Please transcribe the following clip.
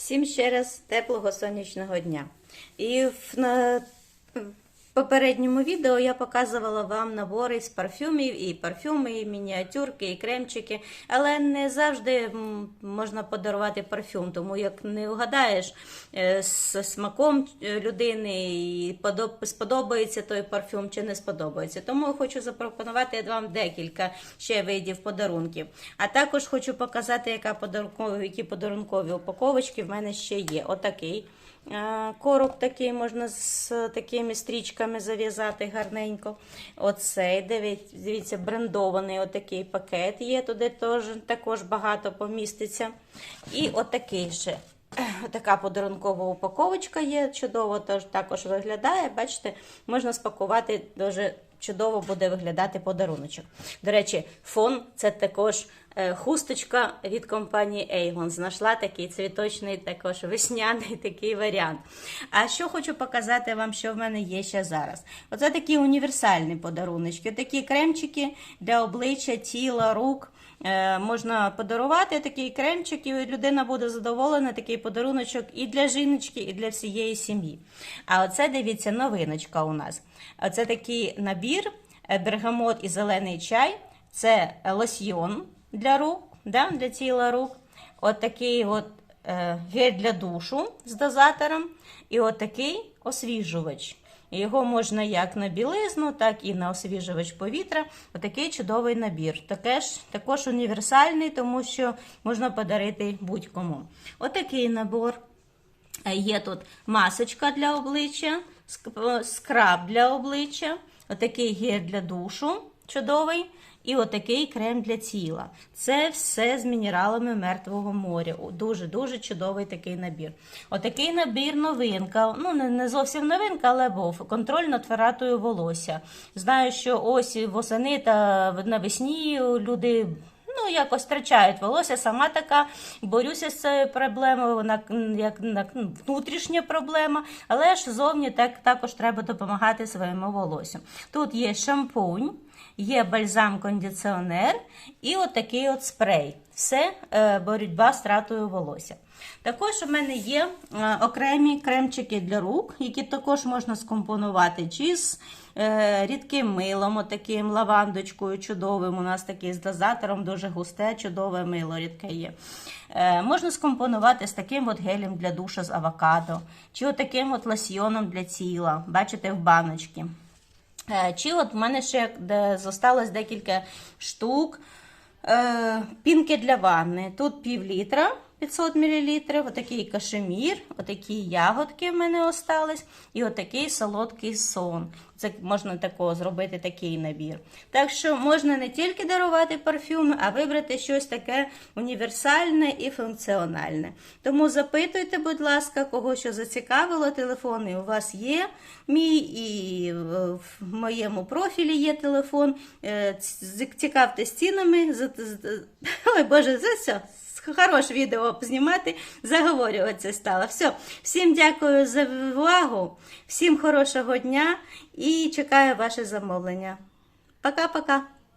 Всім ще раз теплого сонячного дня. І в на попередньому відео я показувала вам набори з парфюмів, і парфюми, і мініатюрки, і кремчики. Але не завжди можна подарувати парфюм, тому як не угадаєш е, з смаком е, людини, і сподобається той парфюм чи не сподобається. Тому хочу запропонувати вам декілька ще видів подарунків. А також хочу показати, яка подарункові, які подарункові упаковочки в мене ще є. Отакий. Е, Короб такий можна з такими стрічками зав'язати гарненько. Оцей, дивіться, брендований отакий пакет є, туди теж, також багато поміститься. І отакий ще. Така подарункова упаковочка є, чудово тож також виглядає. Бачите, можна спакувати дуже чудово буде виглядати подаруночок. До речі, фон це також хусточка від компанії Avon. Знайшла такий цвіточний, також весняний такий варіант. А що хочу показати вам, що в мене є ще зараз. Оце такі універсальні подаруночки, такі кремчики для обличчя, тіла, рук. Е, можна подарувати такий кремчик, і людина буде задоволена, такий подаруночок і для жіночки, і для всієї сім'ї. А оце дивіться, новиночка у нас. Оце такий набір, е, бергамот і зелений чай. Це лосьйон для рук, да, для тіла рук. От от е, гель для душу з дозатором. І от освіжувач. Його можна як на білизну, так і на освіжувач повітря. Отакий чудовий набір. Таке ж, також універсальний, тому що можна подарити будь-кому. Отакий набор. Е, Є тут масочка для обличчя, скраб для обличчя, отакий гель для душу, чудовий, і отакий крем для тіла. Це все з мінералами мертвого моря. Дуже-дуже чудовий такий набір. Отакий набір новинка. Ну, не, зовсім новинка, але був контроль над втратою волосся. Знаю, що ось восени та навесні люди Ну, якось втрачають волосся, сама така борюся з цією проблемою, вона як, внутрішня проблема, але ж зовні так, також треба допомагати своєму волосю. Тут є шампунь, є бальзам-кондиціонер і отакий от спрей. Все е, боротьба з втратою волосся. Також у мене є е, окремі кремчики для рук, які також можна скомпонувати чи з е, рідким милом, отаким лавандочкою чудовим. У нас такий з дозатором дуже густе, чудове мило рідке є. Можна скомпонувати з таким от гелем для душа з авокадо, чи отаким от лосьйоном для тіла. Бачите, в баночці. Е, Чи от в мене ще зосталось декілька штук. Е, Пінки для ванни. Тут пів літра 500 мл, отакий кашемір, отакі ягодки в мене остались, і отакий солодкий сон. Це можна такого зробити такий набір. Так що можна не тільки дарувати парфюми, а вибрати щось таке універсальне і функціональне. Тому запитуйте, будь ласка, кого що зацікавило, телефони у вас є. Мій і в моєму профілі є телефон. Е, Цікавтесь цінами. Ой, Боже, це все. Хороше відео знімати, заговорюватися стало. Все. Всім дякую за увагу, всім хорошого дня і чекаю ваше замовлення. Пока-пока.